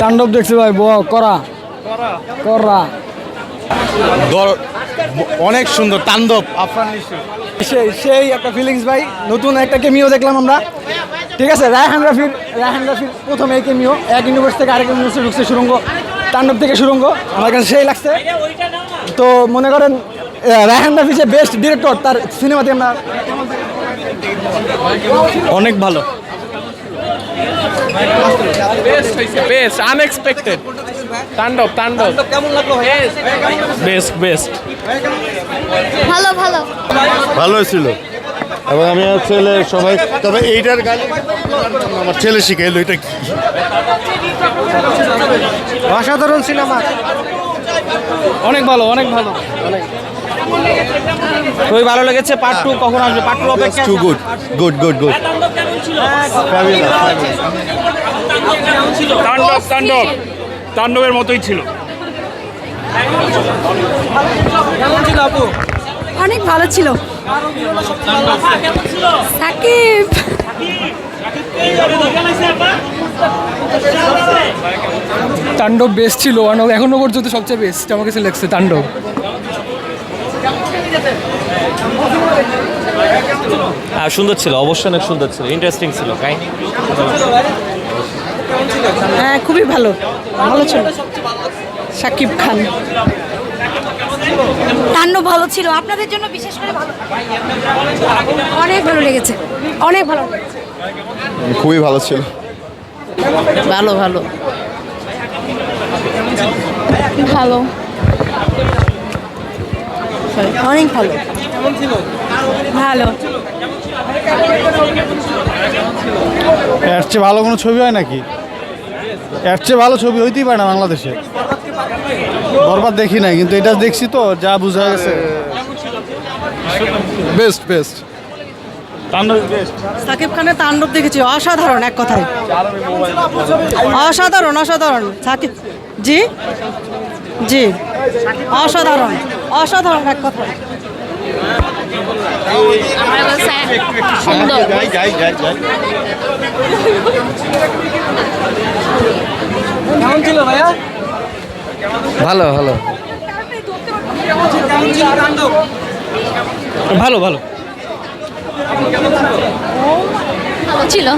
তাণ্ডব দেখছি ভাই করা। করা। অনেক সুন্দর তাণ্ডব। আফরান সেই সেই একটা ফিলিংস ভাই। নতুন একটা কেমিও দেখলাম আমরা। ঠিক আছে রায়হান রাফির রায়হান রাফির প্রথম এই কেমিও এক ইউনিভার্স থেকে আরেক ইউনিভার্সে ঢুকছে সুরঙ্গ। তাণ্ডব থেকে সুরঙ্গ। আমার কাছে সেই লাগছে। তো মনে করেন রায়হান রাফি যে বেস্ট ডিরেক্টর তার সিনেমাতে আমরা অনেক ভালো। বেস্ট আনএক্সপেক্টেড তাণ্ডব তাণ্ডব। কেমন লাগল বেস্ট বেস্ট ভালো ভালো। ভালো ছিল। এবং আমি আমার ছেলে সবাই তবে এইটার গালি আমার ছেলে শিখাইলো এটা কি? অসাধারণ সিনেমা। অনেক ভালো অনেক ভালো। খুবই ভালো লেগেছে পার্ট টু কখন আসবে? পার্ট টু অপেক্ষা টু গুড গুড গুড গুড তাণ্ডব তাণ্ডব। তাণ্ডবের মতোই ছিল। অনেক ভালো ছিল। সাকিব। তাণ্ডব বেস্ট ছিল। এখনও পর্যন্ত সবচেয়ে বেস্ট আমার কাছে লাগছে তাণ্ডব। হ্যাঁ সুন্দর ছিল অবশ্যই অনেক সুন্দর ছিল ইন্টারেস্টিং ছিল কাহিনী হ্যাঁ খুবই ভালো ভালো ছিল। সাকিব খান। তাণ্ডব ভালো ছিল আপনাদের জন্য বিশেষ করে ভালো। অনেক ভালো লেগেছে অনেক ভালো। খুবই ভালো ছিল। ভালো ভালো। ভালো। অনেক ভালো। ভালো। এর চেয়ে ভালো কোনো ছবি হয় নাকি? এর চেয়ে ভালো ছবি হইতেই পারে না বাংলাদেশে। বরবাদ দেখি নাই কিন্তু এটা দেখছি তো যা বোঝা গেছে। বেস্ট বেস্ট সাকিব খানের তাণ্ডব দেখেছি অসাধারণ এক কথায়। অসাধারণ অসাধারণ। সাকিব জি? জি। অসাধারণ অসাধারণ এক কথায়। ভালো ভালো। ভালো ভালো। ছিল।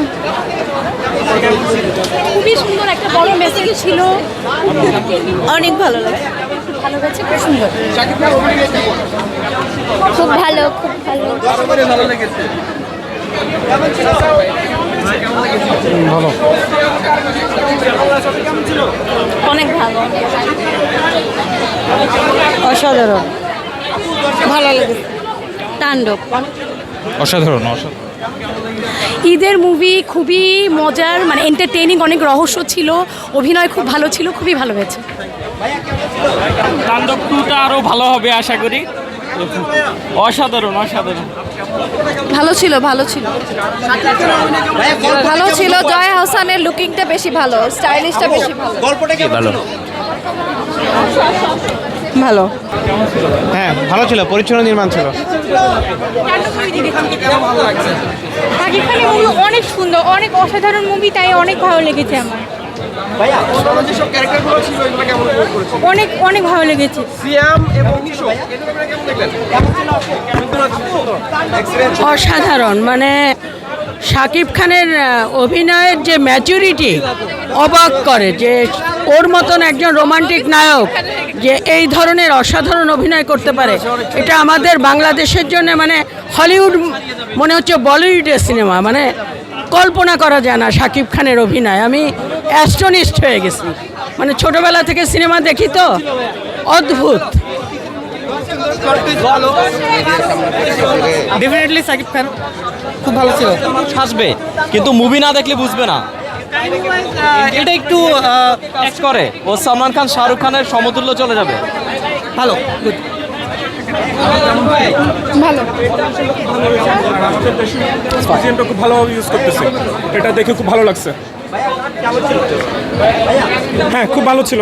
খুবই সুন্দর একটা বড় মেসেজ ছিল। অনেক ভালো লাগে। ভালো গেছে খুব সুন্দর। খুব ভালো খুব ভালো। অনেক ভালো। অসাধারণ। ভালো লেগেছে। তাণ্ডব। অসাধারণ অসাধারণ। ঈদের মুভি খুবই মজার মানে এন্টারটেইনিং অনেক রহস্য ছিল অভিনয় খুব ভালো ছিল খুবই ভালো হয়েছে। তাণ্ডব টুটা আরও ভালো হবে আশা করি। অসাধারণ অসাধারণ। ভালো ছিল ভালো ছিল। ভালো ছিল জয় হাসানের লুকিংটা বেশি ভালো স্টাইলিশটা বেশি ভালো। ভালো। ভালো। হ্যাঁ ভালো ছিল পরিচ্ছন্ন নির্মাণ ছিল। মুভি অনেক সুন্দর অনেক অসাধারণ মুভি তাই অনেক ভালো লেগেছে আমার। অনেক অনেক ভালো লেগেছে। অসাধারণ মানে শাকিব খানের অভিনয়ের যে ম্যাচুরিটি অবাক করে যে ওর মতন একজন রোমান্টিক নায়ক যে এই ধরনের অসাধারণ অভিনয় করতে পারে। এটা আমাদের বাংলাদেশের জন্য মানে হলিউড মনে হচ্ছে বলিউডের সিনেমা মানে কল্পনা করা যায় না শাকিব খানের অভিনয়। আমি অ্যাস্টনিস্ট হয়ে গেছি। মানে ছোটবেলা থেকে সিনেমা দেখি তো। অদ্ভুত। ডেফিনেটলি সাকিব খান খুব ভালো ছিল। হাসবে কিন্তু মুভি না দেখলে বুঝবে না। এটা একটু করে। ও সালমান খান শাহরুখ খানের সমতুল্য চলে যাবে। ভালো good. খুব ভালোভাবে ইউজ করতেছে। এটা দেখে খুব ভালো লাগছে। হ্যাঁ খুব ভালো ছিল।